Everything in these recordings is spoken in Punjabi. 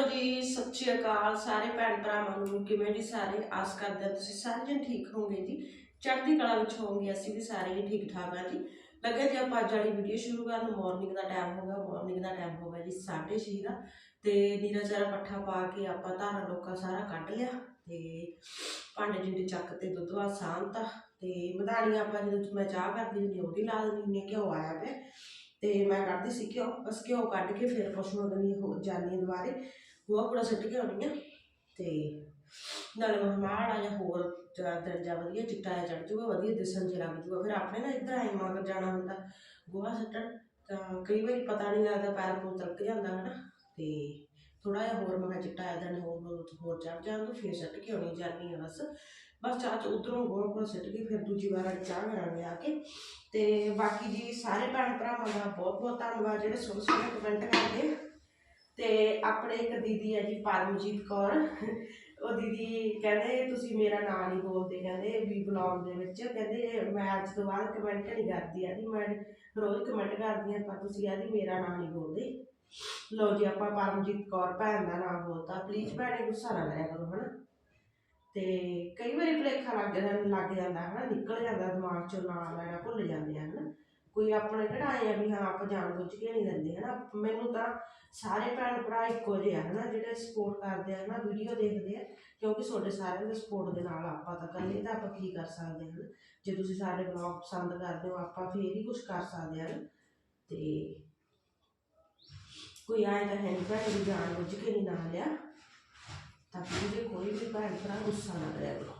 ਹੈਲੋ ਜੀ, ਸਤਿ ਸ਼੍ਰੀ ਅਕਾਲ ਸਾਰੇ ਭੈਣ ਭਰਾਵਾਂ ਨੂੰ। ਕਿਵੇਂ ਜੀ ਸਾਰੇ? ਆਸ ਕਰਦੇ ਹਾਂ ਤੁਸੀਂ ਸਾਰੇ ਜਣ ਠੀਕ ਹੋਵੋਗੇ ਜੀ। ਚੜ੍ਹਦੀ ਕਲਾ ਵਿੱਚ ਹੋਵੋਗੇ, ਅਸੀਂ ਵੀ ਸਾਰੇ ਹੀ ਠੀਕ ਠਾਕ ਆ ਜੀ। ਲੱਗੇ ਜੀ ਆਪਾਂ ਅੱਜ ਵਾਲੀ ਵੀਡੀਓ ਸ਼ੁਰੂ ਕਰਨ। ਮਾਰਨਿੰਗ ਦਾ ਟਾਈਮ ਹੋ ਗਿਆ ਮਾਰਨਿੰਗ ਦਾ ਟਾਈਮ ਹੋ ਜੀ 6:30 ਦਾ। ਤੇ ਨੀਰਾ ਚਾਰਾ ਪੱਠਾ ਪਾ ਕੇ ਆਪਾਂ ਧਾਰਾ ਲੋਕਾਂ ਸਾਰਾ ਕੱਢ ਲਿਆ। ਤੇ ਭਾਂਡੇ ਜਿੰਦੇ ਚੱਕ ਤੇ ਦੁੱਧ ਵਾ ਸਾਂਭਤਾ ਤੇ ਮਧਾਣੀਆਂ ਆਪਾਂ ਜਦੋਂ ਮੈਂ ਚਾਹ ਕਰਦੀ ਹੁੰਦੀ ਉਹਦੀ ਲਾ ਦਿੰਦੀ ਨੇ ਘਿਓ ਆਇਆ ਪਿਆ। ਤੇ ਮੈਂ ਕੱਢਦੀ ਸੀ ਘਿਓ। ਬਸ ਘਿਓ ਕੱਢ ਕੇ ਫਿਰ ਪਸ਼ੂਆਂ ਦਨੀ ਹੋ ਜਾਨੀ ਦੁਬਾਰੇ ਗੋਹਾ ਕੂੜਾ ਸਿੱਟ ਕੇ ਆਉਣੀ ਆ, ਤੇ ਨਾਲੇ ਮੈਂ ਮਾੜਾ ਜਿਹਾ ਹੋਰ ਜ- ਦਰਜਾ ਵਧੀਆ ਚਿੱਟਾ ਜਿਹਾ ਚੜ ਜੂਗਾ ਵਧੀਆ ਦਿਸਣ ਚ ਲੱਗ ਜੂਗਾ ਫਿਰ ਆਪਣੇ ਨਾ ਇੱਧਰ ਆਏ ਮਗਰ ਜਾਣਾ ਹੁੰਦਾ, ਗੋਹਾ ਸੱਟਣ, ਤਾਂ ਕਈ ਵਾਰੀ ਪਤਾ ਨਹੀਂ ਲੱਗਦਾ ਪੈਰ ਪੂਰ ਤਲਕ ਜਾਂਦਾ ਹਨਾ, ਤੇ ਥੋੜਾ ਜਿਹਾ ਹੋਰ ਮੈਂ ਕਿਹਾ ਚਿੱਟਾ ਜਿਹਾ ਦਿਨ ਹੋਰ ਹੋਰ ਚੜ ਜਾਣ ਫਿਰ ਸੱਟ ਕੇ ਆਉਣੀ ਜਾਨੀ ਆ ਬਸ। ਬਸ ਚਾਹ ਚ ਉਧਰੋਂ ਗੋਹਾ ਕੂੜਾ ਸਿੱਟ ਕੇ ਫਿਰ ਦੂਜੀ ਵਾਰ ਚਾਹ ਕਰਾਂਗੇ ਆ ਕੇ। ਤੇ ਬਾਕੀ ਜੀ ਸਾਰੇ ਭੈਣ ਭਰਾਵਾਂ ਦਾ ਬਹੁਤ ਬਹੁਤ ਧੰਨਵਾਦ, ਜਿਹੜੇ ਸੁਣ ਸੋਹਣੇ ਕਮੈਂਟ ਕਰਦੇ ਤੇ ਆਪਣੇ ਇੱਕ ਦੀਦੀ ਹੈ ਜੀ, ਪਰਮਜੀਤ ਕੌਰ। ਉਹ ਦੀਦੀ ਕਹਿੰਦੇ, ਤੁਸੀਂ ਮੇਰਾ ਨਾਂ ਨਹੀਂ ਬੋਲਦੇ। ਕਹਿੰਦੇ, ਵੀ ਬਲੌਗ ਦੇ ਵਿੱਚ। ਕਹਿੰਦੇ, ਮੈਂ ਅੱਜ ਤੋਂ ਬਾਅਦ ਕਮੈਂਟ ਨਹੀਂ ਕਰਦੀ ਆਦੀ ਮੈਂ ਰੋਜ਼ ਕਮੈਂਟ ਕਰਦੀ ਹਾਂ ਪਰ ਤੁਸੀਂ ਆਦੀ ਮੇਰਾ ਨਾਂ ਨਹੀਂ ਬੋਲਦੇ। ਲਓ ਜੀ, ਆਪਾਂ ਪਰਮਜੀਤ ਕੌਰ ਭੈਣ ਦਾ ਨਾਮ ਬੋਲਤਾ। ਪਲੀਜ਼ ਭੈਣੇ, ਗੁੱਸਾ ਨਾ ਕਰਿਆ ਕਰੋ, ਹਨਾ? ਤੇ ਕਈ ਵਾਰੀ ਭੁਲੇਖਾ ਲੱਗ ਜਾਂਦਾ ਲੱਗ ਜਾਂਦਾ, ਹਨਾ? ਨਿਕਲ ਜਾਂਦਾ ਦਿਮਾਗ ਚੋਂ, ਨਾਂ ਲੈਣਾ ਭੁੱਲ ਜਾਂਦੇ ਆ, ਹਨਾ? ਕੋਈ ਆਪਣੇ ਕਿਹੜਾ ਆਏ ਆ ਵੀ ਹਾਂ, ਆਪਾਂ ਜਾਣ ਬੁੱਝ ਕੇ ਨਹੀਂ ਦਿੰਦੇ, ਹਨਾ? ਮੈਨੂੰ ਤਾਂ ਸਾਰੇ ਭੈਣ ਭਰਾ ਇੱਕੋ ਜਿਹੇ ਆ, ਹਨਾ? ਜਿਹੜੇ ਸਪੋਰਟ ਕਰਦੇ ਆ, ਹਨਾ? ਵੀਡੀਓ ਦੇਖਦੇ ਆ, ਕਿਉਂਕਿ ਤੁਹਾਡੇ ਸਾਰਿਆਂ ਦੇ ਸਪੋਰਟ ਦੇ ਨਾਲ ਆਪਾਂ ਤਾਂ ਇਕੱਲੇ ਤਾਂ ਆਪਾਂ ਕੀ ਕਰ ਸਕਦੇ ਹਾਂ ਜੇ ਤੁਸੀਂ ਸਾਡੇ ਬਲੌਗ ਪਸੰਦ ਕਰਦੇ ਹੋ, ਆਪਾਂ ਫੇਰ ਹੀ ਕੁਝ ਕਰ ਸਕਦੇ ਹਾਂ ਤੇ ਕੋਈ ਆਏ ਤਾਂ ਹੈ ਨਹੀਂ ਭੈਣ ਵੀ ਜਾਣ ਬੁੱਝ ਕੇ ਨਹੀਂ ਨਾ ਲਿਆ। ਤਾਂ ਜੇ ਕੋਈ ਵੀ ਭੈਣ ਭਰਾ ਗੁੱਸਾ ਨਾ ਕਰਿਆ ਕਰੋ।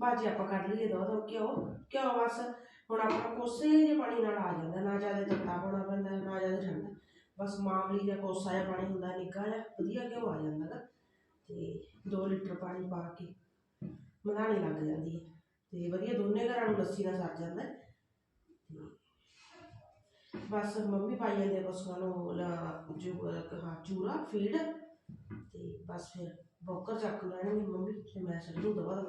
ਬਾਜੀ ਆਪਾਂ ਕੱਢ ਲਈਏ ਦੋ ਦੋ, ਕਿਉਂ? ਕਿਉਂ ਬਸ? ਹੁਣ ਆਪਣਾ ਕੋਸੇ ਜਿਹੇ ਪਾਣੀ ਨਾਲ ਆ ਜਾਂਦਾ, ਨਾ ਜ਼ਿਆਦਾ ਤੱਤਾ ਹੋਣਾ ਪੈਂਦਾ, ਨਾ ਜ਼ਿਆਦਾ ਠੰਡਾ। ਬਸ ਮਾਮਲੀ ਜਿਹਾ ਕੋਸਾ ਜਿਹਾ ਪਾਣੀ ਹੁੰਦਾ ਨਿੱਘਾ ਜਿਹਾ, ਵਧੀਆ ਘਿਓ ਆ ਜਾਂਦਾ ਗਾ ਤੇ 2 ਲੀਟਰ ਪਾਣੀ ਪਾ ਕੇ ਮਧਾਣੀ ਲੱਗ ਜਾਂਦੀ ਹੈ। ਤੇ ਵਧੀਆ ਦੋਨੇ ਘਰਾਂ ਨੂੰ ਲੱਸੀ ਨਾਲ ਸਰ ਜਾਂਦਾ ਬਸ ਮੰਮੀ ਪਾਈ ਜਾਂਦੇ ਪਸ਼ੂਆਂ ਨੂੰ ਲਾ- ਹਾਂ, ਚੂਰਾ, ਫੀਡ, ਤੇ ਬਸ ਫਿਰ ਬੋਕਰ ਚੱਕ ਲੈਣਗੇ ਮੰਮੀ, ਤੇ ਮੈਂ ਛੱਡੂ ਦਵਾ ਦਾ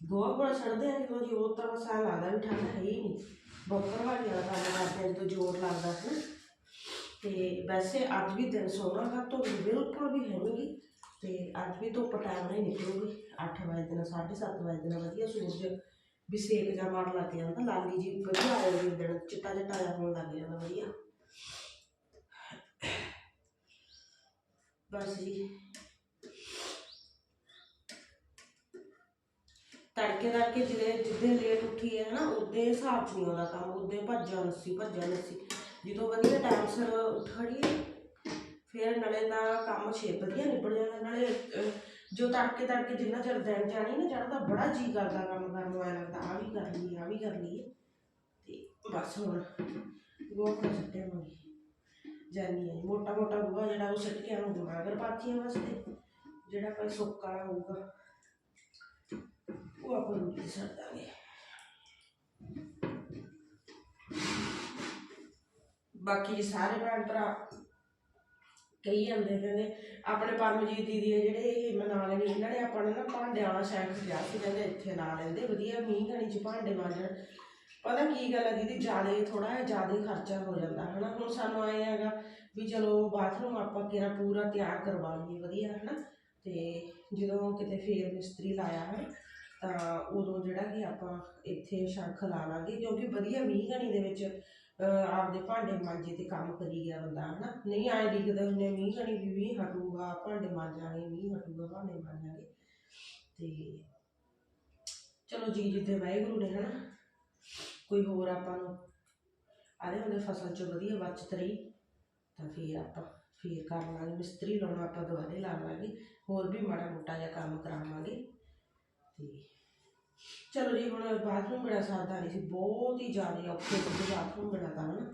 ਗੋਹਾ ਗੋਹਾ ਬੜਾ ਛੱਡਦੇ ਆ ਜਦੋਂ ਜੀ, ਉਹ ਤਾਂ ਬਸ ਐਂ ਲੱਗਦਾ ਵੀ ਠੰਡ ਹੈ ਹੀ ਨਹੀਂ। ਬੋਕਰ ਵਾਲੀ ਵਾਲਾ ਕੰਮ ਕਰਦੇ ਆ ਜਦੋਂ ਜ਼ੋਰ ਲੱਗਦਾ ਹੈ ਨਾ। ਤੇ ਵੈਸੇ ਅੱਜ ਵੀ ਦਿਨ ਸੋਹਣਾ ਗਾ ਧੁੱਪ ਬਿਲਕੁਲ ਵੀ ਹੈ ਨਹੀਂ ਤੇ ਅੱਜ ਵੀ ਧੁੱਪ ਟਾਈਮ ਨਾਲ ਹੀ ਨਿਕਲੂਗੀ। 8 ਵਜੇ ਦਿਨ 7:30 ਵਜੇ ਦਿਨ ਵਧੀਆ ਸੂਰਜ ਵੀ ਸੇਕ ਜਾ ਮਾਰ ਲੱਗ ਜਾਂਦਾ। ਲਾਲੀ ਜੀ ਵਧੀਆ ਆ ਜਾਂਦੀ ਦਿਨ, ਚਿੱਟਾ ਚਿੱਟਾ ਜਿਹਾ ਹੋਣ ਲੱਗ ਜਾਂਦਾ ਵਧੀਆ। ਬਸ ਜੀ। ਤੜਕੇ ਤੜਕੇ ਜਿਹੜੇ ਜਿੱਦੇ ਲੇਟ ਉੱਠੀ ਹੈ ਨਾ ਉਹਦੇ ਹਿਸਾਬ 'ਚ ਨਹੀਂ ਆਉਂਦਾ ਕੰਮ, ਉਹਦੇ ਭੱਜਾ ਨੱਸੀ ਭੱਜਾ ਨੱਸੀ ਜਦੋਂ ਵਧੀਆ ਟਾਈਮ ਸਿਰ ਉੱਠ ਫਿਰ ਨਾਲੇ ਤਾਂ ਕੰਮ ਛੇ ਵਧੀਆ ਨਿਬੜ ਜਾਂਦਾ ਨਾਲੇ ਜੋ ਤੜਕੇ ਤੜਕੇ ਜਿੰਨਾ ਚਿਰ ਦਿਨ ਜਾਣੀ ਨਾ ਚੜਦਾ ਬੜਾ ਜੀ ਕਰਦਾ ਕੰਮ ਕਰਨ ਨੂੰ, ਐਂ ਲੱਗਦਾ ਆ ਵੀ ਕਰ ਲਈਏ ਆ ਵੀ ਕਰ ਲਈਏ। ਤੇ ਬਸ ਹੁਣ ਗੋਹਾ ਕਰ ਸੱਟਿਆ ਜਾਨੀ ਹੈ ਮੋਟਾ ਮੋਟਾ ਗੋਹਾ ਜਿਹੜਾ ਉਹ ਸਿੱਟ ਕੇ ਆਉਂ ਮਗਰ ਪਾਥੀਆਂ ਵਾਸਤੇ, ਜਿਹੜਾ ਕੋਈ ਸੁੱਕ ਵਾਲਾ ਹੋਊਗਾ। ਉਹ ਆਪਾਂ ਨੂੰ ਕੀ ਸਰਦਾਂਗੇ ਬਾਕੀ ਸਾਰੇ ਭੈਣ ਭਰਾ ਕਈ ਜਾਂਦੇ ਕਹਿੰਦੇ, ਆਪਣੇ ਪਰਮਜੀਤ ਦੀਦੀ ਆ ਜਿਹੜੇ ਇਹ ਮਨਾ ਲੈਣੀ ਇਹਨਾਂ ਨੇ ਆਪਾਂ ਨੂੰ ਨਾ ਭਾਂਡੇ ਵਾਲਾ ਸ਼ੈਂਕ ਕਿਹਾ ਸੀ, ਕਹਿੰਦੇ ਇੱਥੇ ਲਾ ਲੈਂਦੇ, ਵਧੀਆ ਮੀਂਹ ਘਣੀ ਚ ਭਾਂਡੇ ਮਾਂਜਣ। ਪਤਾ ਕੀ ਗੱਲ ਹੈ ਦੀਦੀ ਜ਼ਿਆਦਾ ਥੋੜਾ ਜਿਹਾ ਜ਼ਿਆਦਾ ਖਰਚਾ ਹੋ ਜਾਂਦਾ, ਹਨਾ? ਹੁਣ ਸਾਨੂੰ ਆਏ ਹੈਗਾ ਵੀ ਚਲੋ ਬਾਥਰੂਮ ਆਪਾਂ ਕਿਹੜਾ ਪੂਰਾ ਤਿਆਰ ਕਰਵਾ ਲਈਏ ਵਧੀਆ, ਹਨਾ? ਤੇ ਜਦੋਂ ਕਿਤੇ ਫੇਰ ਮਿਸਤਰੀ ਲਾਇਆ ਹੈ ਤਾਂ ਉਦੋਂ ਜਿਹੜਾ ਕਿ ਆਪਾਂ ਇੱਥੇ ਸ਼ੰਖ ਲਾ ਲਾਂਗੇ, ਕਿਉਂਕਿ ਵਧੀਆ ਮੀਂਹ ਘਣੀ ਦੇ ਵਿੱਚ, ਅਹ ਆਪਦੇ ਭਾਂਡੇ ਮਾਂਜੇ ਤੇ ਕੰਮ ਕਰੀ ਗਿਆ ਬੰਦਾ, ਹਨਾ? ਨਹੀਂ ਆਏ ਡਿੱਗਦੇ ਹੁੰਦੇ, ਮੀਂਹ ਘਣੀ ਵੀ ਮੀਂਹ ਹਟੂਗਾ, ਭਾਂਡੇ ਮਾਂਜਾਂਗੇ, ਮੀਂਹ ਹਟੂਗਾ, ਭਾਂਡੇ ਮਾਂਜਾਂਗੇ। ਤੇ ਚਲੋ ਜੀ, ਜਿੱਥੇ ਵਾਹਿਗੁਰੂ ਨੇ, ਹਨਾ? ਕੋਈ ਹੋਰ ਆਪਾਂ ਨੂੰ ਆਦੇ ਹੁੰਦੇ ਫਸਲ ਚ ਵਧੀਆ ਬਚਤ ਰਹੀ, ਤਾਂ ਫੇਰ ਆਪਾਂ, ਫੇਰ ਕਰ ਲਾਂਗੇ, ਮਿਸਤਰੀ ਲਾਉਣਾ ਆਪਾਂ ਦੁਬਾਰੇ ਲਾ ਲਾਂਗੇ, ਹੋਰ ਵੀ ਮਾੜਾ ਮੋਟਾ ਜਿਹਾ ਕੰਮ ਕਰਾਵਾਂਗੇ। ਤੇ ਚਲੋ ਜੀ ਹੁਣ ਬਾਥਰੂਮ ਬੜਾ ਸਾਦਾ ਨਹੀਂ ਸੀ, ਬਹੁਤ ਹੀ ਜ਼ਿਆਦਾ ਔਖੇ ਸੀ ਬਾਥਰੂਮ ਬਣਾ ਤਾਂ ਹਨਾ।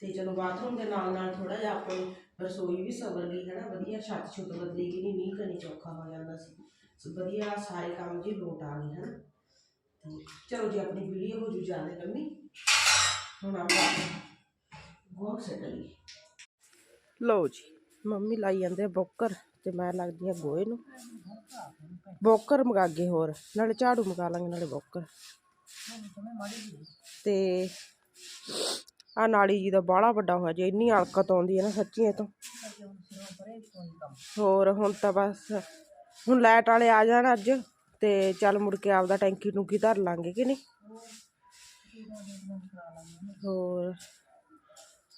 ਤੇ ਚਲੋ ਬਾਥਰੂਮ ਦੇ ਨਾਲ ਨਾਲ ਥੋੜਾ ਜਿਹਾ ਆਪਣੀ ਰਸੋਈ ਵੀ ਸਵਰ ਗਈ ਹੈ ਨਾ ਵਧੀਆ ਛੱਤ ਛੁੱਤ ਬਦਲੀ ਗਈ, ਨਹੀਂ, ਮੀਂਹ ਕਣੀ ਚੌਖਾ ਹੋ ਜਾਂਦਾ ਸੀ। ਸੋ ਵਧੀਆ ਸਾਰੇ ਕੰਮ ਜੀ ਲੋਟ ਆ ਗਏ ਹਨ। ਚਲੋ ਜੀ, ਆਪਣੀ ਵੀਡੀਓ ਹੋ ਜੂ ਜ਼ਿਆਦਾ ਲੰਮੀ ਹੁਣ ਆਪਾਂ ਗੋਕ ਸੈਟ ਲਈ ਲਓ ਜੀ, ਮੰਮੀ ਲਾਈ ਜਾਂਦੇ ਆ ਬੋਕਰ। ਤੇ ਮੈਂ ਲੱਗਦੀ ਆ ਗੋਏ ਨੂੰ। ਬੋਕਰ ਮਗਾਗੇ ਹੋਰ, ਨਾਲੇ ਝਾੜੂ ਮਗਾ ਲਾਂਗੇ ਨਾਲੇ ਬੋਕਰ। ਤੇ ਆ ਨਾਲੀ ਜੀ ਦਾ ਬਾਹਲਾ ਵੱਡਾ ਹੋਇਆ ਜੇ, ਇੰਨੀ ਅਲਕਤ ਆਉਂਦੀ ਹੈ ਨਾ ਸੱਚੀ ਇਹ ਤੋਂ। ਹੋਰ ਹੁਣ ਤਾਂ ਬਸ, ਹੁਣ ਲਾਈਟ ਵਾਲੇ ਆ ਜਾਣ ਅੱਜ, ਤੇ ਚੱਲ ਮੁੜ ਕੇ ਆਪਦਾ ਟੈਂਕੀ ਟੁੰਕੀ ਧਰ ਲਾਂਗੇ ਕਿ ਨਹੀਂ? ਹੋਰ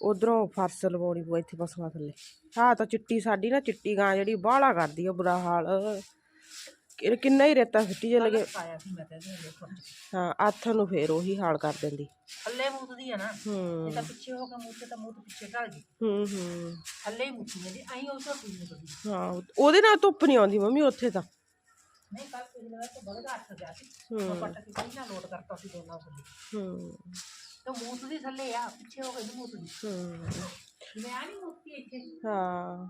ਉਧਰੋਂ ਫਰਸ ਲਵਾਉਣੀ ਪਊ ਇੱਥੇ ਪਸ਼ੂਆਂ ਥੱਲੇ। ਹਾਂ ਤਾਂ ਚਿੱਟੀ ਸਾਡੀ ਨਾ ਚਿੱਟੀ ਗਾਂ ਜਿਹੜੀ ਬਾਹਲਾ ਕਰਦੀ ਆ ਬੁਰਾ ਹਾਲ। ਕਿ- ਕਿੰਨਾ ਹੀ ਰੇਤਾ ਸਿੱਟੀ ਜੇ ਲਗੇ ਪਾਇਆ ਸੀ ਮੈਂ ਤੇ ਇਹਦੇ ਹਲੇ ਫੁੱਟ ਹਾਂ ਹੱਥ ਨੂੰ ਫੇਰ ਉਹੀ ਹਾਲ ਕਰ ਦਿੰਦੀ। ਥੱਲੇ ਮੁੱਤਦੀ ਆ ਨਾ ਹੂੰ। ਇਹ ਤਾਂ ਪਿੱਛੇ ਹੋ ਕੇ ਮੁੱਤੇ ਤਾਂ ਮੁੱਤ ਪਿੱਛੇ ਢਲ ਗਈ। ਹੂੰ ਹੂੰ। ਥੱਲੇ ਹੀ ਮੁੱਤੀ ਜਾਂਦੀ ਐਂ ਉਹ ਤੋਂ ਪੀ ਨਹੀਂ ਹਾਂ ਉਹਦੇ ਨਾਲ ਧੁੱਪ ਨਹੀਂ ਆਉਂਦੀ ਮੰਮੀ ਉੱਥੇ ਤਾਂ। ਨਹੀਂ ਕੱਲ ਪਿਛਲੇ ਵਾਰ ਤਾਂ ਬੜਾ ਅੱਠ ਗਿਆ ਸੀ। ਹੂੰ। ਮੈਂ ਪੱਟ ਕੇ ਲੋਡ ਕਰਤਾ ਸੀ ਦੋਨਾਂ ਕੋਲ ਹੂੰ। ਹਾਂ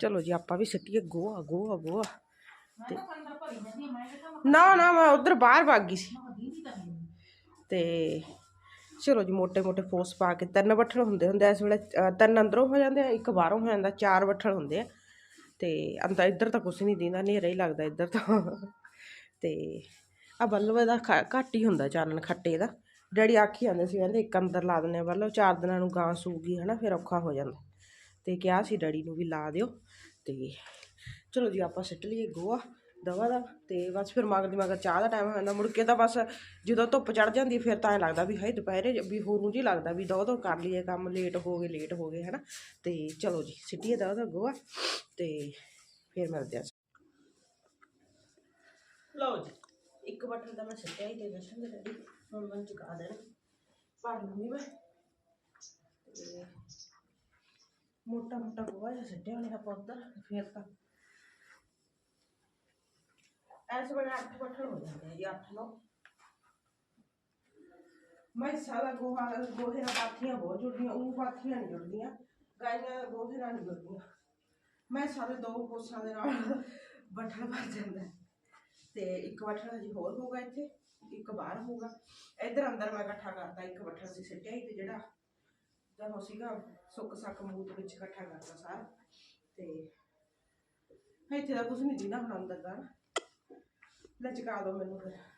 ਚਲੋ ਜੀ ਆਪਾਂ ਵੀ ਸੱਟੀਏ ਗੋਆ ਗੋਆ ਗੋਆ। ਨਾ ਨਾ ਮੈਂ ਉਧਰ ਬਾਹਰ ਭੱਗ ਗਈ ਸੀ। ਤੇ ਚਲੋ ਜੀ ਮੋਟੇ ਮੋਟੇ ਫੋਰਸ ਪਾ ਕੇ ਤਿੰਨ ਵੱਠਲ ਹੁੰਦੇ ਹੁੰਦੇ ਇਸ ਵੇਲੇ ਤਿੰਨ ਅੰਦਰੋਂ ਹੋ ਜਾਂਦੇ ਆ ਇੱਕ ਬਾਹਰੋਂ ਹੋ ਜਾਂਦਾ ਚਾਰ ਵੱਠਲ ਹੁੰਦੇ ਆ। ਤੇ ਅੰਦਰ ਇੱਧਰ ਤਾਂ ਕੁਝ ਨਹੀਂ ਦਿੰਦਾ ਹਨੇਰਾ ਹੀ ਲੱਗਦਾ ਇੱਧਰ ਤਾਂ। ਤੇ ਆ ਬੱਲਬ ਦਾ ਖ- ਘੱਟ ਹੀ ਹੁੰਦਾ ਚਾਨਣ ਖੱਟੇ ਦਾ। ਡੈਡੀ ਆਖੀ ਜਾਂਦੇ ਸੀ, ਕਹਿੰਦੇ ਇੱਕ ਅੰਦਰ ਲਾ ਦਿੰਦੇ ਆ ਬੱਲਬ, ਚਾਰ ਦਿਨਾਂ ਨੂੰ ਗਾਂ ਸੂਗੀ, ਹਨਾ, ਫਿਰ ਔਖਾ ਹੋ ਜਾਂਦਾ। ਤੇ ਕਿਹਾ ਸੀ ਡੈਡੀ ਨੂੰ ਵੀ ਲਾ ਦਿਓ। ਤੇ ਚਲੋ ਜੀ, ਆਪਾਂ ਸਿੱਟ ਲਈਏ ਗੋਆ ਦਵਾ ਦਾ, ਤੇ ਬਸ ਫਿਰ ਮਗਰ ਦੀ ਮਗਰ ਚਾਹ ਦਾ ਟਾਈਮ ਹੋ ਜਾਂਦਾ। ਮੁੜ ਕੇ ਤਾਂ ਬਸ ਜਦੋਂ ਧੁੱਪ ਚੜ ਜਾਂਦੀ, ਫਿਰ ਤਾਂ ਐ ਲੱਗਦਾ ਵੀ ਹਾਏ, ਦੁਪਹਿਰੇ ਜ- ਵੀ ਹੋਰੂ ਜੀ ਲੱਗਦਾ ਵੀ ਦੋ ਦੋ ਕਰ ਲਈਏ ਕੰਮ ਲੇਟ ਹੋ ਗਏ ਲੇਟ ਹੋ ਗਏ, ਹਨਾ। ਤੇ ਚਲੋ ਜੀ, ਸਿੱਟੀਏ ਦਵਾ ਦਾ ਗੋਆ ਤੇ ਫਿਰ ਮਿਲਦੇ ਆ। ਲਓ ਜੀ। ਇੱਕ ਬਟਨ ਤਾਂ ਮੈਂ ਸਿੱਟਿਆ ਹੀ ਤੇ ਜਸ਼ਨ ਦੇ ਡੈਡੀ ਹੁਣ ਮੈਂ ਚੁਕਾ ਦੇਣਾ। ਭਰ ਲੂੰਗੀ ਮੈਂ। ਤੇ ਮੋਟਾ ਮੋਟਾ ਗੋਆ ਜਿਹਾ ਸਿੱਟਿਆ ਹੋਇਆ ਆਪਾਂ ਉੱਧਰ ਫਿਰ ਤਾਂ। ਐਸ ਵੇਲੇ ਅੱਠ ਬਟਨ ਹੋ ਜਾਂਦੇ ਆ ਜੀ, ਅੱਠ ਨੌ। ਮੈਂ ਸਾਰਾ ਗੋਹਾ, ਗੋਹੇ ਨਾਲ ਪਾਥੀਆਂ ਬਹੁਤ ਜੁੜਦੀਆਂ ਉਹ ਪਾਥੀਆਂ ਨਹੀਂ ਜੁੜਦੀਆਂ, ਗਾਈਆਂ ਗੋਹੇ ਨਾਲ ਨਹੀਂ ਜੁੜਦੀਆਂ। ਮੈਂ ਸਾਰੇ ਦੋ ਕੋਸਾਂ ਦੇ ਨਾਲ ਬਟਨ ਭਰ ਜਾਂਦਾ ਹੈ। ਤੇ ਇੱਕ ਬਟਨ ਹਜੇ ਹੋਰ ਹੋਊਗਾ ਇੱਥੇ, ਇੱਕ ਬਾਹਰ ਹੋਊਗਾ। ਇੱਧਰ ਅੰਦਰ ਮੈਂ ਇਕੱਠਾ ਕਰਤਾ, ਇੱਕ ਬਟਨ ਸੀ ਸਿੱਟਿਆ ਹੀ ਤੇ ਜਿਹੜਾ ਜਦ ਉਹ ਸੀਗਾ, ਸੁੱਕ ਸੱਕ ਮੂਤ ਵਿੱਚ ਇਕੱਠਾ ਕਰਤਾ ਸਾਰਾ। ਤੇ ਇੱਥੇ ਦਾ ਕੁਝ ਨਹੀਂ ਦਿੰਦਾ ਹੁਣ ਅੰਦਰ ਦਾ ਲਚਕਾ ਦੋ ਮੈਨੂੰ ਫਿਰ।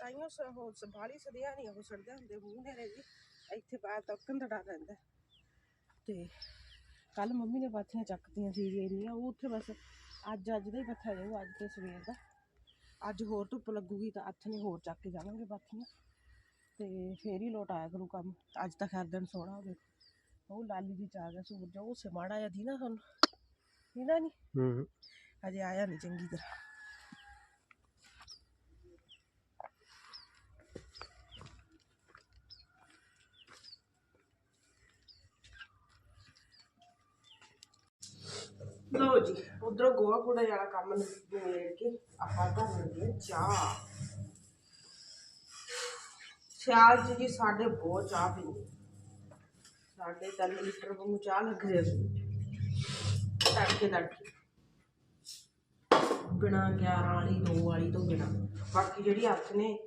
ਤਾਈਓ ਸ ਹੋ ਸੰਭਾਲੀ ਸਦਿਆ ਨਹੀਂ ਉਹ ਸੜਦੇ ਹੁੰਦੇ ਮੂੰਹ ਨੇਰੇ ਜੀ। ਇੱਥੇ ਬਾਹਰ ਤੱਕਣ ਦਾ ਡਰ ਰਹਿੰਦਾ। ਤੇ ਕੱਲ ਮੰਮੀ ਨੇ ਪਾਥੀਆਂ ਚੱਕਤੀਆਂ ਸੀ ਜੀ ਇੰਨੀਆਂ ਉਹ ਉੱਥੇ ਬਸ ਅੱਜ ਅੱਜ ਦਾ ਹੀ ਪੱਥਾ ਜਾਊ ਅੱਜ ਤੇ ਸਵੇਰ ਦਾ। ਅੱਜ ਹੋਰ ਧੁੱਪ ਲੱਗੂਗੀ ਤਾਂ ਅੱਠ ਨੇ ਹੋਰ ਚੱਕ ਕੇ ਜਾਵਾਂਗੇ ਪਾਥੀਆਂ ਤੇ ਫੇਰ ਹੀ ਲੋਟ ਆਇਆ ਕਰੂ ਕੰਮ। ਅੱਜ ਤਾਂ ਖੈਰ ਦਿਨ ਸੋਹਣਾ ਹੋ ਦੇਖੋ ਉਹ ਲਾਲੀ ਦੀ ਚਾਹ ਗਿਆ ਸੂਰਜ ਉਹ ਸਮਾੜਾ ਜਿਹਾ ਦੀ ਨਾ ਤੁਹਾਨੂੰ ਦੀਦਾ ਨਹੀਂ ਹੂੰ। ਅਜੇ ਆਇਆ ਨਹੀਂ ਚੰਗੀ ਤਰ੍ਹਾਂ। ਲਓ ਜੀ, ਉਧਰੋਂ ਗੋਆ ਕੂੜਾ ਵਾਲਾ ਕੰਮ ਨਿਬੇੜ ਕੇ ਆਪਾਂ ਧਰ ਲੈਂਦੇ ਚਾਹ। ਸਿਆਲ ਚ ਜੀ, ਸਾਡੇ ਬਹੁਤ ਚਾਹ ਪੀਂਦੇ ਸਾਡੇ 3 ਲੀਟਰ ਵਾਂਗੂ ਚਾਹ ਲੱਗ ਜਾਂਦੀ ਤੜਕੇ ਤੜਕੇ। ਬਿਨਾ 11 ਵਾਲੀ 2 ਵਾਲੀ ਤੋਂ ਬਿਨਾ। ਬਾਕੀ ਜਿਹੜੀ ਹੱਥ ਨੇ,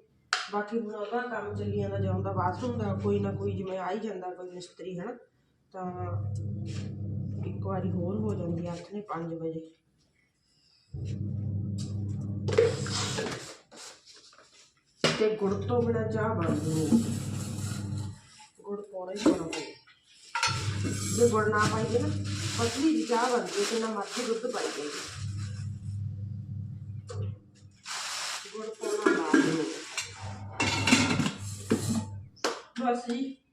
ਬਾਕੀ ਹੁਣ ਉਹਦਾ ਕੰਮ ਚੱਲੀ ਜਾਂਦਾ ਜਾਂਦਾ ਬਾਥਰੂਮ ਦਾ ਕੋਈ ਨਾ ਕੋਈ ਜਿਵੇਂ ਆ ਹੀ ਜਾਂਦਾ, ਕੋਈ ਮਿਸਤਰੀ, ਹਨਾ? ਤਾਂ ਇੱਕ ਵਾਰੀ ਹੋਰ ਹੋ ਜਾਂਦੀ ਆ ਹੱਥ ਨੇ 5 ਵਜੇ। ਤੇ ਗੁੜ ਤੋਂ ਬਿਨਾ ਚਾਹ ਬਣਦੀ ਨਹੀਂ ਗੁੜ ਪਾਉਣਾ ਹੀ ਪਾਉਣਾ ਪਊ ਜੇ ਗੁੜ ਨਾ ਪਾਈਏ ਨਾ, ਪਤਲੀ ਜਿਹੀ ਚਾਹ ਬਣਦੀ ਹੈ ਕਿੰਨਾ ਮਰਜ਼ੀ ਦੁੱਧ ਪਾਈ ਜਾਈਏ ਗੁੜ ਪਾਉਣਾ ਲਾਜ਼ਮੀ ਹੈ। ਬਸ ਜੀ। ਪੀ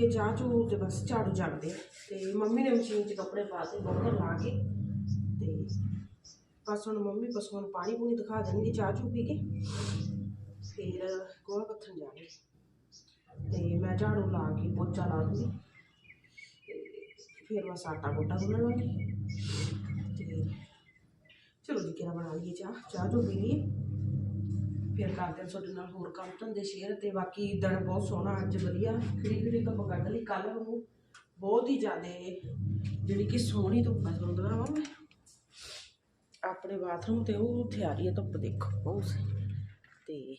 ਕੇ ਚਾਹ ਚੂ ਤੇ ਬਸ ਝਾੜੂ ਝਾੜਦੇ ਆ। ਤੇ ਮੰਮੀ ਨੇ ਮਸ਼ੀਨ 'ਚ ਕੱਪੜੇ ਪਾ ਕੇ ਬੋਤਲ ਲਾ ਕੇ ਤੇ ਬਸ ਹੁਣ ਮੰਮੀ ਪਸ਼ੂਆਂ ਨੂੰ ਪਾਣੀ ਪੂਣੀ ਦਿਖਾ ਦੇਣਗੇ ਚਾਹ ਚੂ ਪੀ ਕੇ। ਫਿਰ ਗੋਹਾ ਪੱਥਣ ਜਾਣਗੇ ਤੇ ਮੈਂ ਝਾੜੂ ਲਾ ਕੇ ਪੋਚਾ ਲਾ ਦੂੰਗੀ। ਤੇ ਫਿਰ ਬਸ ਆਟਾ ਗੋਟਾ ਗੁੰਨ ਲਾਂਗੀ। ਤੇ ਚਲੋ ਜੀ ਕਿਰਾ ਬਣਾ ਲਈਏ ਚਾਹ? ਚਾਹ ਜੋ ਪੀ ਲਈਏ। ਫਿਰ ਕਰਦੇ ਹਾਂ ਤੁਹਾਡੇ ਨਾਲ ਹੋਰ ਕੰਮ ਧੰਦੇ ਸ਼ੇਅਰ ਤੇ ਬਾਕੀ ਦਿਨ ਬਹੁਤ ਸੋਹਣਾ, ਅੱਜ ਵਧੀਆ। ਖਿੜੀ ਖਿੜੀ ਧੁੱਪ ਕੱਢ ਲਈ ਕੱਲ ਨੂੰ ਬਹੁਤ ਹੀ ਜ਼ਿਆਦਾ ਜਿਹੜੀ ਕਿ ਸੋਹਣੀ ਧੁੱਪ ਹੈ, ਤੁਹਾਨੂੰ ਦਿਖਾਵਾਂ ਮੈਂ। ਆਪਣੇ ਬਾਥਰੂਮ ਤੇ ਉਹ ਉੱਥੇ ਆ ਰਹੀ ਹੈ ਧੁੱਪ ਦੇਖੋ, ਬਹੁਤ ਸਹੀ। ਤੇ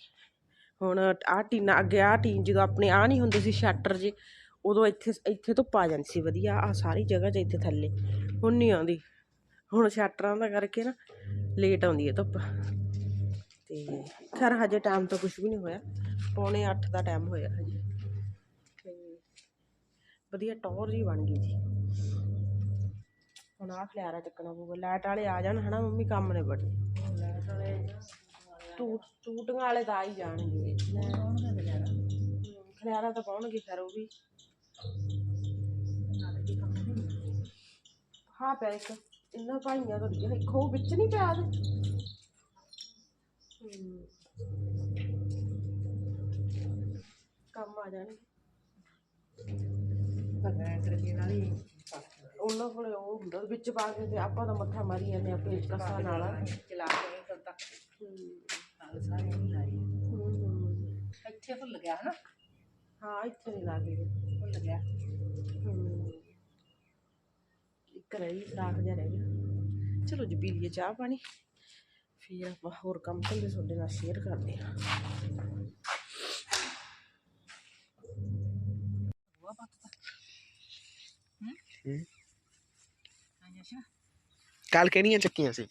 ਹੁਣ ਆਹ ਟੀਨਾ, ਅੱਗੇ ਆਹ ਟੀਨ ਜਦੋਂ ਆਪਣੇ ਆ ਨਹੀਂ ਹੁੰਦੇ ਸੀ ਸ਼ਟਰ ਜੇ, ਉਦੋਂ ਇੱਥੇ ਇੱਥੇ ਧੁੱਪ ਆ ਜਾਂਦੀ ਸੀ, ਵਧੀਆ। ਆ ਸਾਰੀ ਜਗ੍ਹਾ 'ਚ ਇੱਥੇ ਥੱਲੇ, ਹੁਣ ਨਹੀਂ ਆਉਂਦੀ। ਹੁਣ ਸ਼ਟਰਾਂ ਦਾ ਕਰਕੇ ਨਾ ਲੇਟ ਆਉਂਦੀ ਹੈ ਧੁੱਪ। ਤੇ ਖੈਰ ਹਜੇ ਟਾਈਮ ਤਾਂ ਕੁਝ ਵੀ ਨਹੀਂ ਹੋਇਆ। ਪੌਣੇ 8 ਦਾ ਟਾਈਮ ਹੋਇਆ ਹਜੇ। ਵਧੀਆ ਟੌਰ ਜੀ ਬਣ ਗਈ ਜੀ ਹੁਣ ਆਹ ਖਲਿਆਰਾ ਚੱਕਣਾ ਪਊਗਾ। ਲਾਈਟ ਵਾਲੇ ਆ ਜਾਣ ਹਨਾ ਮੰਮੀ, ਕੰਮ ਨੇ ਬੜੇ ਲਾਈਟ ਵਾਲੇ ਟੂਟ ਟੂਟੀਆਂ ਵਾਲੇ ਤਾਂ ਆ ਹੀ ਜਾਣਗੇ। ਖਲਿਆਰਾ ਤਾਂ ਪਾਉਣਗੇ ਫਿਰ ਉਹ ਵੀ। ਹਾਂ ਪਿਆ ਇੱਕ। ਇਹਨਾਂ ਭਾਈਆਂ ਤੋਂ ਇੱਕ ਉਹ ਵਿੱਚ ਨਹੀਂ ਪਿਆ ਦੇ ਕੰਮ ਆ ਜਾਣਗੇ। ਬਗੈਰ ਦੇ ਨਾਲ ਹੀ ਉਹਨਾਂ ਕੋਲੇ ਉਹ ਹੁੰਦਾ ਵਿੱਚ ਪਾ ਕੇ ਤੇ ਆਪਾਂ ਤਾਂ ਮੱਥਾ ਮਾਰੀ ਜਾਂਦੇ ਆ ਪੇਚ ਕਸਾ ਨਾਲ। ਚਲਾ ਕੇ ਕਦ ਤੱਕ ਨਾਲ ਸਾਰੇ ਨਹੀਂ ਲਾਏ। ਹਮ, ਇੱਥੇ ਭੁੱਲ ਗਿਆ ਹਨਾ? ਹਾਂ ਇੱਥੇ ਨਹੀਂ ਲੱਗੇ ਭੁੱਲ ਗਿਆ। ਇੱਕ ਰਹੀ ਰਾਖ ਜਿਹਾ ਰਹਿ ਗਿਆ। ਚਲੋ ਜੀ ਪੀ ਲਈਏ ਚਾਹ ਪਾਣੀ। ਫਿਰ ਆਪਾਂ ਹੋਰ ਕੰਮ ਧੰਦੇ ਤੁਹਾਡੇ ਨਾਲ ਸ਼ੇਅਰ ਕਰਦੇ ਹਾਂ ਉਹ ਪੱਤ ਹੂੰ ਹੂੰ। ਅੱਛਾ ਕੱਲ ਕਿਹੜੀਆਂ ਚੱਕੀਆਂ ਸੀ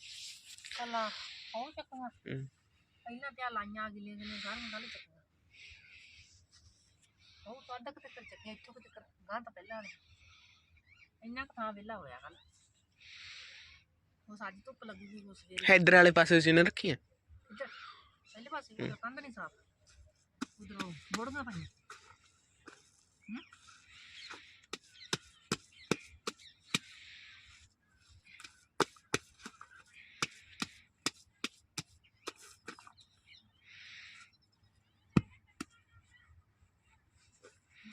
ਕੱਲਾ ਉਹ ਚੱਕਵਾ ਹੂੰ। ਪਹਿਲਾਂ ਤੇ ਲਾਈਆਂ ਅਗਲੇ ਦਿਨ ਗਰਮ ਗੱਲ ਚੱਕਵਾ ਉਹ ਤਾਂ ਅੱਧਾ ਕੁ ਤੱਕ ਚੱਕਿਆ ਇੱਥੋਂ ਕੁ ਤੱਕ ਗਾਂ ਤਾਂ ਪਹਿਲਾਂ ਨੇ ਇੰਨਾ ਕੁ ਥਾਂ ਵਿਹਲਾ ਹੋਇਆ ਕੱਲ ਉਹ ਸਾਡੀ ਧੁੱਪ ਲੱਗੂਗੀ ਉਸ ਵੇਲੇ ਹੈਦਰ ਵਾਲੇ ਪਾਸੇ ਸੀ ਨੇ ਰੱਖੀਆਂ ਇੱਧਰ ਪਹਿਲੇ ਪਾਸੇ ਉਧਰ ਕੰਧ ਨਹੀਂ ਸਾਫ਼ ਉਧਰੋਂ ਬੋੜੀਆਂ ਪਈਆਂ ਹੂੰ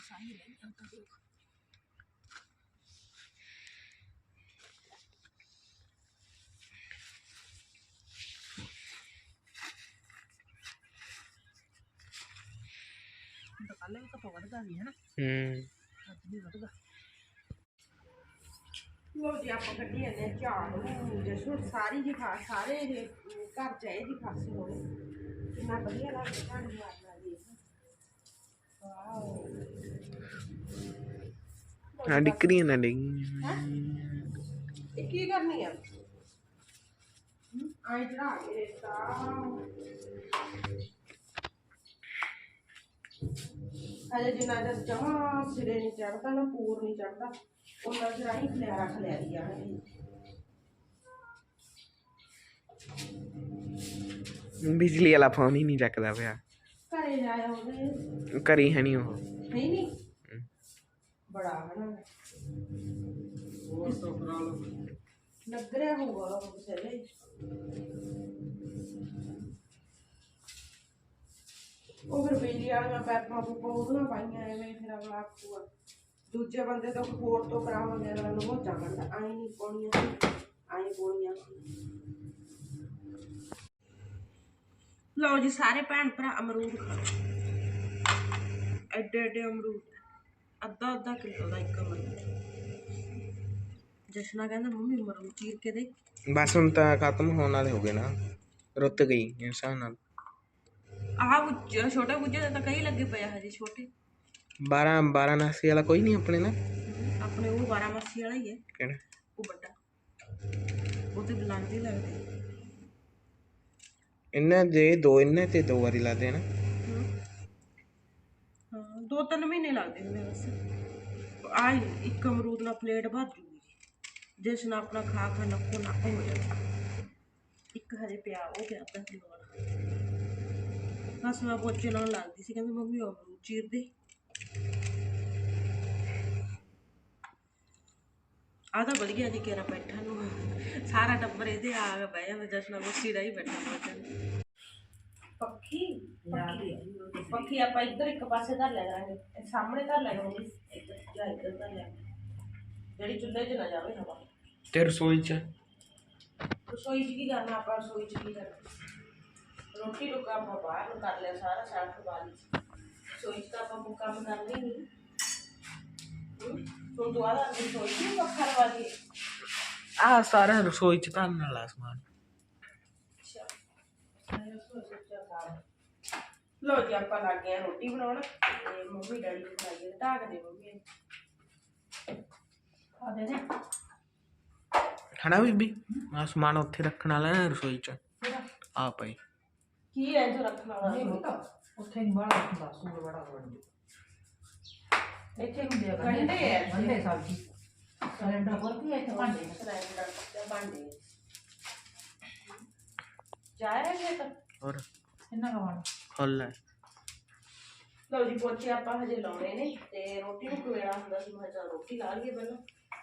ਸਾਈ ਰਹਿ ਗਿਆ ਤਾਂ ਦੇਖ ਹੁਣ ਤਾਂ ਕੱਲ ਵੀ ਤਾਂ ਵੱਧਦਾ ਸੀ ਹਨਾ ਹੂੰ। ਅੱਜ ਵੀ ਵੱਧਦਾ। ਲੋ ਜੀ ਆਪਾਂ ਕੱਢੀ ਜਾਂਦੇ ਹਾਂ ਝਾੜੂ ਜਸੂ ਸਾਰੀ ਜੀ ਖਾ ਸਾਰੇ ਇਹ ਅਮ, ਘਰ ਚ ਇਹ ਜੀ ਖਾਸੀ ਹੋਵੇ ਕਿੰਨਾ ਵਧੀਆ ਲੱਗਦਾ ਝਾੜੂ ਮਾਰਨਾ ਜੀ ਵਾਓ। ਆ ਡਿਕਰੀਆਂ ਨਾ ਡਿੰਗ ਹੈਂ? ਇਹ ਕੀ ਕਰਨੀ ਆ? ਆਈ ਚੜਾ ਕੇ ਰੇਤਾ ਹਜੇ ਜਿੰਨਾ ਚਿਰ ਜਮਾ ਸਿਰੇ ਨਹੀਂ ਚੜਦਾ ਨਾ ਪੂਰ ਨਹੀਂ ਚੜਦਾ ਉਹਨਾਂ ਚਿਰ ਆਈ ਖਲਿਆਰਾ ਖਲਿਆਰੀ ਜਾਣਗੇ ਬਿਜਲੀ ਵਾਲਾ ਫੋਨ ਹੀ ਨਹੀਂ ਚੱਕਦਾ ਪਿਆ। ਘਰੇ ਜਾਇਆ ਉਹਦੇ ਕਰੀ ਹੈ ਨਹੀਂ ਉਹ। ਨਹੀਂ ਨਹੀਂ। ਬੜਾ ਹਨਾ। ਲੱਗ ਰਿਹਾ ਹੋਊਗਾ ਉਹ ਕਿਸੇ ਉਹ ਫਿਰ ਬਿਜਲੀ ਵਾਲੀਆਂ ਪੈਪਾਂ ਪੂਪਾਂ ਉਹਦੀਆਂ ਪਾਈਆਂ ਐਵੇਂ ਫਿਰ ਅਗਲਾ ਆਖੂਗਾ ਦੂਜੇ ਬੰਦੇ ਤੋਂ ਹੋਰ ਤੋਂ ਕਰਾਵਾਂਗੇ ਅਗਲਾ ਨੂੰ ਹੋ ਜਾਣਾ ਆਈ ਨਹੀਂ ਪਾਉਣੀਆਂ ਆਈ ਪਾਉਣੀਆਂ ਲਓ ਜੀ ਸਾਰੇ ਭੈਣ ਭਰਾ ਅਮਰੂਦ ਐਡੇ ਐਡੇ ਅਮਰੂਦ। ਅੱਧਾ ਅੱਧਾ ਕਿਲੋ ਦਾ ਇੱਕ ਅਮਰੂਦ। ਜਸ਼ਨਾ ਕਹਿੰਦਾ, ਮੰਮੀ, ਅਮਰੂਦ ਚੀਰ ਕੇ ਦੇ। ਬਸ ਹੁਣ ਤਾਂ ਖਤਮ ਹੋਣ ਵਾਲੇ ਹੋ ਗਏ ਨਾ। ਰੁੱਤ ਗਈ ਇਸ ਨਾਲ। ਆਹ ਗੁੱਜ- ਛੋਟੇ ਗੁੱਜੇ ਦੇ ਤਾਂ ਕਈ ਲੱਗੇ ਪਏ ਆ ਹਜੇ ਛੋਟੇ। 12 12 ਨਾਸੀ ਵਾਲਾ ਕੋਈ ਨਹੀਂ ਆਪਣੇ ਨਾ? ਆਪਣੇ ਉਹ 12 ਮੱਸੀ ਵਾਲਾ ਹੀ ਹੈ। ਕਿਹੜਾ? ਉਹ ਵੱਡਾ। ਉਹ ਤੇ ਬਲਾਂਦੀ ਲੱਗਦੇ। ਇਹਨਾਂ ਦੇ ਦੋ ਇਹਨਾਂ ਤੇ ਦੋ ਵਾਰੀ ਲਾਦੇ ਨਾ ਹਾਂ। ਦੋ ਤਿੰਨ ਮਹੀਨੇ ਲੱਗਦੇ ਹੁੰਦੇ ਬਸ। ਆ ਇੱਕ ਅਮਰੂਦ ਨਾਲ ਪਲੇਟ ਭਰ ਜੂਗੀ। ਜਿਸ ਨਾਲ ਆਪਣਾ ਖਾ ਖਾ ਨੱਕੋ ਨੱਕ ਹੋ ਜਾਵੇ ਇੱਕ ਹਜੇ ਪਿਆ ਉਹ ਪਿਆ ਅੱਧਾ ਕਿਲੋ ਵਾਲਾ। ਬਸ ਮੈਂ ਪੋਚੇ ਲਾਉਣ ਲੱਗਦੀ ਸੀ ਕਹਿੰਦੀ ਮੰਮੀ ਉਹ ਅਮਰੂਦ ਚੀਰ ਦੇ। ਆ ਤਾਂ ਵਧੀਆ ਜੀ ਕੇਰਾ ਬੈਠਾ ਨੂੰ। ਸਾਰਾ ਟੱਬਰ ਇਹਦੇ ਆ ਕੇ ਬਹਿ ਜਾਂਦਾ ਜਸ਼ਨ ਕੁਰਸੀ ਦਾ ਹੀ ਬੈਠਾ ਪੱਖੀ? ਪੱਖੀ। ਆਪਾਂ ਇੱਧਰ ਇੱਕ ਪਾਸੇ ਧਰ ਲਿਆ ਕਰਾਂਗੇ ਇਹ ਸਾਹਮਣੇ ਧਰ ਲਿਆ ਕਰਾਂਗੇ ਇੱਧਰ ਜਾਂ ਇੱਧਰ ਧਰ ਲਿਆ ਜਿਹੜੀ ਚੁੱਲ੍ਹੇ 'ਚ ਨਾ ਜਾਵੇ ਹਵਾ ਤੇ ਰਸੋਈ ਚ? ਰਸੋਈ 'ਚ ਕੀ ਕਰਨਾ ਆਪਾਂ ਰਸੋਈ 'ਚ ਕੀ ਕਰਨਾ? ਰੋਟੀ ਰੁਕਾ ਆਪਾਂ ਬਾਹਰ ਨੂੰ ਕਰ ਲਿਆ ਸਾਰਾ ਸਾਫ਼ ਬਾਲੀ ਰਸੋਈ 'ਚ ਤਾਂ ਆਪਾਂ ਕੰਮ ਕਰਨਾ ਹੀ ਨਹੀਂ? ਹੁਣ ਦੁਆਰਾ ਰਸੋਈ 'ਚ ਵੀ ਪੱਖਾ ਲਵਾ ਦਈਏ ਆ ਸਾਰਾ ਰਸੋਈ ਚ ਧਰਨ ਵਾਲਾ ਸਮਾਨ। ਅੱਛਾ ਮੈਂ ਰਸੋਈ 'ਚ ਚੱਲ ਲੋ ਜੀ ਆਪਾਂ ਲੱਗ ਗਏ ਰੋਟੀ ਬਣਾਉਣ। ਤੇ ਮੰਮੀ ਡੈਡੀ ਨੂੰ ਖਾਈਏ ਢਾਕ ਦੇ ਮੰਮੀ ਆ ਦੇ ਦੇ। ਹਨਾ ਬੀਬੀ? ਆ ਸਮਾਨ ਉੱਥੇ ਰੱਖਣ ਵਾਲਾ ਨਾ ਰਸੋਈ ਚ। ਆ ਪਈ ਕੀ ਐ ਜੋ ਰੱਖਣ ਵਾਲਾ ਨਹੀਂ ਬਤਾ ਉੱਥੇ ਨਹੀਂ ਬੜਾ ਹੁੰਦਾ ਸੂਰ ਬੜਾ ਵੱਡੇ ਇੱਥੇ ਹੁੰਦੇ ਆ ਗੰਢੇ। ਆ। ਗੰਢੇ ਸਬਜ਼ੀ ਸਿਲੰਡਰ ਕੀ ਇੱਥੇ ਭਾਂਡੇ ਨੇ। ਸਿਲੰਡਰ ਤੇ ਭਾਂਡੇ ਜਾਇਆ ਜੇ ਤਾਂ ਹੋਰ? ਕਿੰਨਾ ਕਵਾਣ ਫੁੱਲ ਹੈ। ਲਓ ਜੀ ਪੋਚੇ ਆਪਾਂ ਹਜੇ ਲਾਉਣੇ ਨੇ ਤੇ ਰੋਟੀ ਨੂੰ ਕੁਵੇਲਾ ਹੁੰਦਾ ਸੀ ਮੈਂ ਕਿਹਾ ਚੱਲ ਰੋਟੀ ਲਾ ਲਈਏ ਪਹਿਲਾਂ।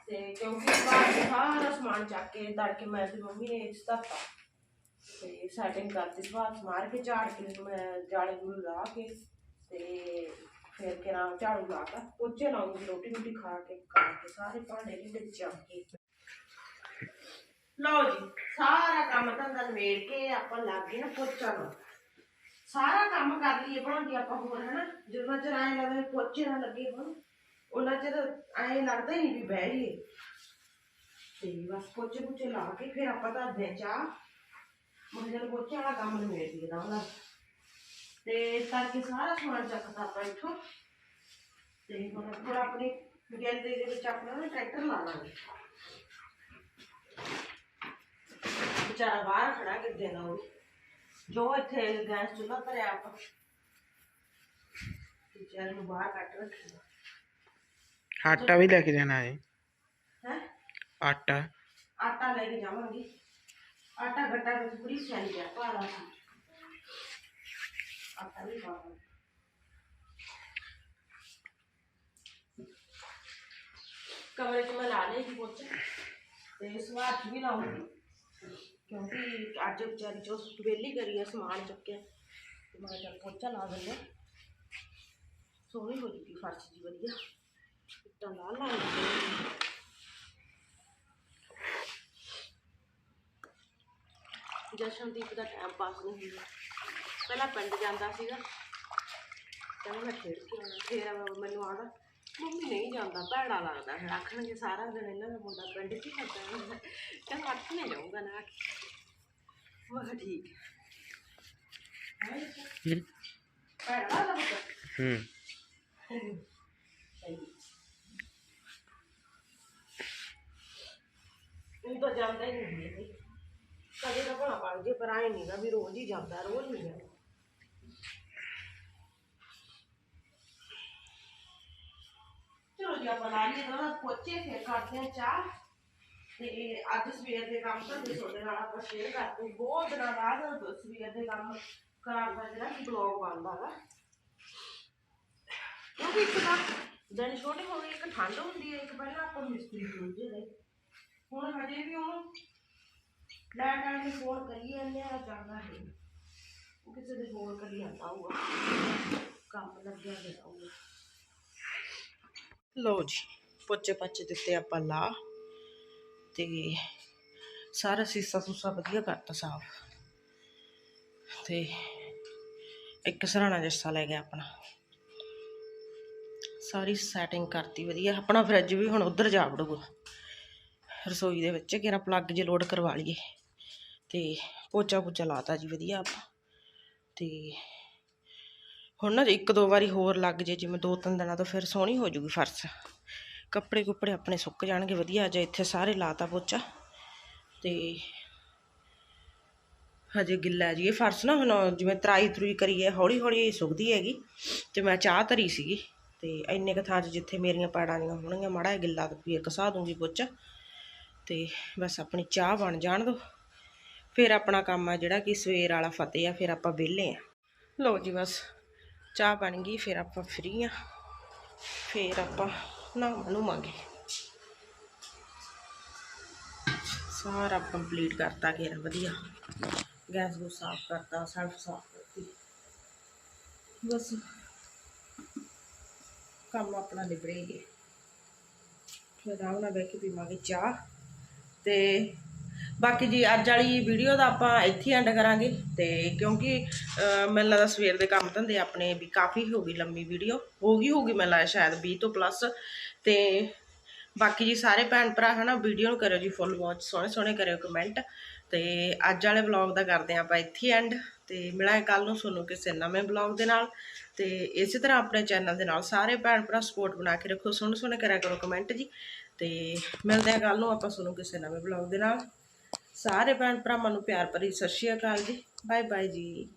ਤੇ ਕਿਉਂਕਿ ਬਾਹਰ ਤੋਂ ਸਾਰਾ ਸਮਾਨ ਚੱਕ ਕੇ ਤੜਕੇ ਮੈਂ ਤੇ ਮੰਮੀ ਨੇ ਇਸ ਧਰਤਾ ਤੇ ਸੈਟਿੰਗ ਕਰਤੀ ਸਵਾਸ ਮਾਰ ਕੇ ਝਾੜ ਕੇ ਜਾਲੇ ਨੂੰ ਲਾ ਕੇ ਤੇ ਫਿਰ ਕਿਰਾਂ ਝਾੜੂ ਲਾਤਾ ਪੋਚੇ ਲਾਉਂਗੀ ਰੋਟੀ ਰੋਟੀ ਖਾ ਕੇ ਖਾ ਕੇ ਸਾਰੇ ਭਾਂਡੇ ਵੀ ਵਿੱਚ ਕੇ। ਲਓ ਜੀ, ਸਾਰਾ ਕੰਮ ਧੰਦਾ ਨਵੇੜ ਕੇ ਆਪਾਂ ਲੱਗ ਗਏ ਨਾ ਪੋਚਾ ਲਾਉਣ ਸਾਰਾ ਕੰਮ ਕਰ ਲਈਏ ਭਾਂਜੀ ਆਪਾਂ ਹੋਰ, ਹਨਾ? ਜਦੋਂ ਚਿਰ ਐਂ ਲੱਗਦਾ ਪੋਚੇ ਨਾ ਲੱਗੇ ਹੋਣ ਉਹਨਾਂ ਚਿਰ ਐਂ ਲੱਗਦਾ ਹੀ ਨਹੀਂ ਵੀ ਬਹਿ ਗਏ ਤੇ ਬਸ ਪੋਚੇ ਪੁੱਚੇ ਲਾ ਕੇ ਫਿਰ ਆਪਾਂ ਧਰਦੇ ਚਾਹ। ਮੈਂ ਜਦ ਪੋਚੇ ਵਾਲਾ ਕੰਮ ਨਿਬੇੜ ਲਈਦਾ ਉਹਦਾ। ਤੇ ਇਸ ਕਰਕੇ ਸਾਰਾ ਸਮਾਨ ਚੱਕਦਾ ਆਪਾਂ ਇੱਥੋਂ। ਤੇ ਹੁਣ ਥੋੜਾ ਆਪਣੀ ਗੈਲਰੀ ਦੇ ਵਿੱਚ ਆਪਣਾ ਨਾ ਟਰੈਕਟਰ ਲਾ ਲਾਂਗੇ। ਵਿਚਾਰਾ ਬਾਹਰ ਖੜਾ ਕਿੱਦੇ ਨਾ ਉਹ। ਜੋ ਇੱਥੇ ਗੈਸ ਚੁੱਲ੍ਹਾ ਭਰਿਆ ਆਪਾਂ। ਵਿਚਾਰੇ ਨੂੰ ਬਾਹਰ ਕੱਟ ਰੱਖਿਆ। ਆਟਾ ਵੀ ਲੈ ਕੇ ਜਾਣਾ ਹੈ ਹੈ? ਆਟਾ। ਆਟਾ ਲੈ ਕੇ ਜਾਵਾਂਗੇ। ਆਟਾ ਗੱਟਾ ਵਿੱਚ ਪੂਰੀ ਸਿਆਲੀ ਆ ਭਾਰਾ ਸੀ ਆਟਾ ਵੀ ਪਾਵਾਂਗੇ ਕਮਰੇ 'ਚ ਮੈਂ ਲਾ ਲਈ ਪੋਚਾ ਤੇ ਸਵਾਰ 'ਚ ਵੀ ਲਾਉਂਗੀ ਕਿਉਂਕਿ ਅੱਜ ਵਿਚਾਰੀ ਜੋ ਵੇਲੀ ਕਰੀ ਆ ਸਮਾਨ ਚੱਕਿਆ ਤੇ ਮੈਂ ਕਿਹਾ ਚੱਲ ਪੋਚਾ ਲਾ ਦਿੰਦੇ ਹਾਂ। ਸੋਹਣੀ ਹੋ ਜੂਗੀ ਫਰਸ਼ ਜੀ ਵਧੀਆ ਇੱਟਾਂ ਲਾ ਲਾਂਗੇ ਜਸ਼ਨਦੀਪ ਦਾ ਟਾਈਮ ਪਾਸ ਨਹੀਂ ਹੁੰਦਾ। ਪਹਿਲਾਂ ਪਿੰਡ ਜਾਂਦਾ ਸੀਗਾ। ਕਹਿੰਦਾ ਮੈਂ ਖੇਡ ਕੇ ਆਉਣਾ। ਫਿਰ ਮੈਨੂੰ ਆਦਾ ਮੰਮੀ ਨਹੀਂ ਜਾਂਦਾ ਭੈੜਾ ਲੱਗਦਾ ਫਿਰ ਆਖਣਗੇ ਸਾਰਾ ਦਿਨ ਇਹਨਾਂ ਦਾ ਮੁੰਡਾ ਪਿੰਡ 'ਚ ਹੀ ਕਰਦਾ ਰਹਿੰਦਾ ਕਹਿੰਦਾ ਅੱਠ ਨੇ ਜਾਊਗਾ ਨਾ ਕਿਹਾ ਠੀਕ ਹੈ। ਹੂੰ। ਭੈੜਾ ਲੱਗਦਾ। ਹੂੰ। ਉਹ ਤਾਂ ਜਾਂਦਾ ਹੀ ਨਹੀਂ ਹੈ। ਕਦੇ ਤਾਂ ਭਲਾ ਪੜ ਜੇ, ਪਰ ਆਏ ਨਹੀਂ ਵੀ ਰੋਜ਼ ਹੀ ਜਾਂਦਾ, ਰੋਜ਼ ਨਹੀਂ ਜਾਂਦਾ। ਚਲੋ ਜੀ, ਆਪਾਂ ਲਾ ਲਈਏ ਤਾਂ ਪੋਚੇ, ਫਿਰ ਕਰਦੇ ਆ ਚਾਹ। ਤੇ ਅੱਜ ਸਵੇਰ ਦੇ ਕੰਮ ਤਾਂ ਤੁਹਾਡੇ ਨਾਲ ਆਪਾਂ ਸ਼ੇਅਰ ਕਰਦੇ ਬਹੁਤ ਦਿਨਾਂ ਬਾਅਦ ਸਵੇਰ ਦੇ ਕੰਮ ਕਰਾਉਣ ਦਾ ਜਿਹੜਾ ਬਲੌਗ ਬਣਦਾ ਵਾ। ਕਿਉਂਕਿ ਇੱਕ ਤਾਂ ਦਿਨ ਛੋਟੇ ਹੋ ਗਏ ਇੱਕ ਠੰਡ ਹੁੰਦੀ ਹੈ, ਇੱਕ ਪਹਿਲਾਂ ਆਪਾਂ ਮਿਸਤਰੀ ਖੋਲਦੇ ਰਹੇ। ਹੁਣ ਹਜੇ ਵੀ ਉਹਨੂੰ ਲੈਟ ਵਾਲੇ ਨੂੰ ਫੋਨ ਕਰੀ ਜਾਂਦੇ ਜਾਂਦਾ ਹੈ ਉਹ ਕਿਸੇ ਦੇ ਫੋਨ ਕਰੀ ਜਾਂਦਾ ਹੋਊਗਾ। ਕੰਮ ਲੱਗਿਆ ਗਿਆ ਹੋਊਗਾ। ਲੋ ਜੀ, ਪੋਚੇ ਪਾਚੇ ਦਿੱਤੇ ਆਪਾਂ ਲਾ ਤੇ ਸਾਰਾ ਸੀਸਾ ਸੂਸਾ ਵਧੀਆ ਕਰਤਾ ਸਾਫ਼। ਤੇ ਇੱਕ ਸਰਾਣਾ ਜਿਹਾ ਲੈ ਗਿਆ ਆਪਣਾ। ਸਾਰੀ ਸੈਟਿੰਗ ਕਰਤੀ ਵਧੀਆ। ਆਪਣਾ ਫਰਿੱਜ ਵੀ ਹੁਣ ਉਧਰ ਜਾ ਵੜੂਗਾ। ਰਸੋਈ ਦੇ ਵਿੱਚ ਕਿਹੜਾ ਪਲੱਗ ਜੇ ਲੋਡ ਕਰਵਾ ਲਈਏ। ਤੇ ਪੋਚਾ ਪੋਚਾ ਲਾਤਾ ਜੀ ਵਧੀਆ ਆਪਾਂ। ਤੇ ਹੁਣ ਨਾ ਇੱਕ ਦੋ ਵਾਰੀ ਹੋਰ ਲੱਗ ਜੇ, ਜਿਵੇਂ ਦੋ ਤਿੰਨ ਦਿਨਾਂ ਤੋਂ ਫਿਰ ਸੋਹਣੀ ਹੋ ਜੂਗੀ ਫਰਸ਼। ਕੱਪੜੇ ਕੁੱਪੜੇ ਆਪਣੇ ਸੁੱਕ ਜਾਣਗੇ, ਵਧੀਆ ਜੇ ਇੱਥੇ ਸਾਰੇ ਲਾਤਾ ਪੋਚਾ। ਤੇ ਹਜੇ ਗਿੱਲਾ ਜੀ, ਇਹ ਫਰਸ਼ ਨਾ ਹੁਣ ਜਿਵੇਂ ਤਰਾਈ ਤਰੂਈ ਕਰੀਏ, ਹੌਲੀ ਹੌਲੀ ਸੁੱਕਦੀ ਹੈਗੀ। ਤੇ ਮੈਂ ਚਾਹ ਧਰੀ ਸੀਗੀ, ਤੇ ਇੰਨੇ ਕੁ ਥਾਂ 'ਚ ਜਿੱਥੇ ਮੇਰੀਆਂ ਪੈੜਾਂ ਦੀਆਂ ਹੋਣਗੀਆਂ, ਮਾੜਾ ਜਿਹਾ ਗਿੱਲਾ ਤੇ ਫਿਰ ਘਸਾ ਦੂੰਗੀ ਪੋਚਾ। ਤੇ ਬਸ ਆਪਣੀ ਚਾਹ ਬਣ ਜਾਣ ਦੋ। ਫਿਰ ਆਪਣਾ ਕੰਮ ਆ ਜਿਹੜਾ ਕਿ ਸਵੇਰ ਵਾਲਾ ਫਤਿਹ ਆ, ਫਿਰ ਆਪਾਂ ਵਿਹਲੇ ਆ। ਲਓ ਜੀ ਬਸ, ਚਾਹ ਬਣ ਗਈ, ਫਿਰ ਆਪਾਂ ਫ੍ਰੀ ਆ। ਫਿਰ ਆਪਾਂ ਨਾ ਨੂੰ ਮੰਗੇ ਸਾਰਾ ਕੰਪਲੀਟ ਕਰਤਾ ਘੇਰਾ ਵਧੀਆ। ਗੈਸ ਨੂੰ ਸਾਫ਼ ਕਰਤਾ, ਸਲਫ ਸਾਫ਼ ਕਰਤੀ। ਬਸ, ਕੰਮ ਆਪਣਾ ਨਿਬੜੇ ਗਏ ਫਿਰ ਆਰਾਮ ਨਾਲ ਬਹਿ ਕੇ ਪੀਵਾਂਗੇ ਚਾਹ ਤੇ ਬਾਕੀ ਜੀ ਅੱਜ ਵਾਲੀ ਵੀਡੀਓ ਦਾ ਆਪਾਂ ਇੱਥੇ ਐਂਡ ਕਰਾਂਗੇ ਤੇ ਕਿਉਂਕਿ ਅਹ, ਮੈਨੂੰ ਲੱਗਦਾ ਸਵੇਰ ਦੇ ਕੰਮ ਧੰਦੇ ਆਪਣੇ ਵੀ ਕਾਫੀ ਹੋ ਗਈ ਲੰਮੀ ਵੀਡੀਓ ਹੋ ਗਈ ਹੋਗੀ ਮੈਨੂੰ ਲੱਗਦਾ ਸ਼ਾਇਦ 20 ਤੋਂ ਪਲੱਸ ਤੇ ਬਾਕੀ ਜੀ ਸਾਰੇ ਭੈਣ ਭਰਾ ਹਨਾ ਵੀਡੀਓ ਨੂੰ ਕਰਿਓ ਜੀ ਫੁੱਲ ਵਾਚ ਸੋਹਣੇ ਸੋਹਣੇ ਕਰਿਓ ਕਮੈਂਟ ਤੇ ਅੱਜ ਵਾਲੇ ਵਲੌਗ ਦਾ ਕਰਦੇ ਹਾਂ ਆਪਾਂ ਇੱਥੇ ਐਂਡ ਤੇ ਮਿਲਾਂਗੇ ਕੱਲ ਨੂੰ ਤੁਹਾਨੂੰ ਕਿਸੇ ਨਵੇਂ ਵਲੌਗ ਦੇ ਨਾਲ। ਤੇ ਇਸੇ ਤਰ੍ਹਾਂ ਆਪਣੇ ਚੈਨਲ ਦੇ ਨਾਲ ਸਾਰੇ ਭੈਣ ਭਰਾ ਸਪੋਰਟ ਬਣਾ ਕੇ ਰੱਖੋ ਸੋਹਣੇ ਸੋਹਣੇ ਕਰਿਆ ਕਰੋ ਕਮੈਂਟ ਜੀ। ਤੇ ਮਿਲਦੇ ਹਾਂ ਕੱਲ ਨੂੰ ਆਪਾਂ ਤੁਹਾਨੂੰ ਕਿਸੇ ਨਵੇਂ ਵਲੌਗ ਦੇ ਨਾਲ। ਸਾਰੇ ਭੈਣ ਭਰਾਵਾਂ ਨੂੰ ਪਿਆਰ ਭਰੀ ਸਤਿ ਸ਼੍ਰੀ ਅਕਾਲ ਜੀ। ਬਾਏ ਬਾਏ ਜੀ।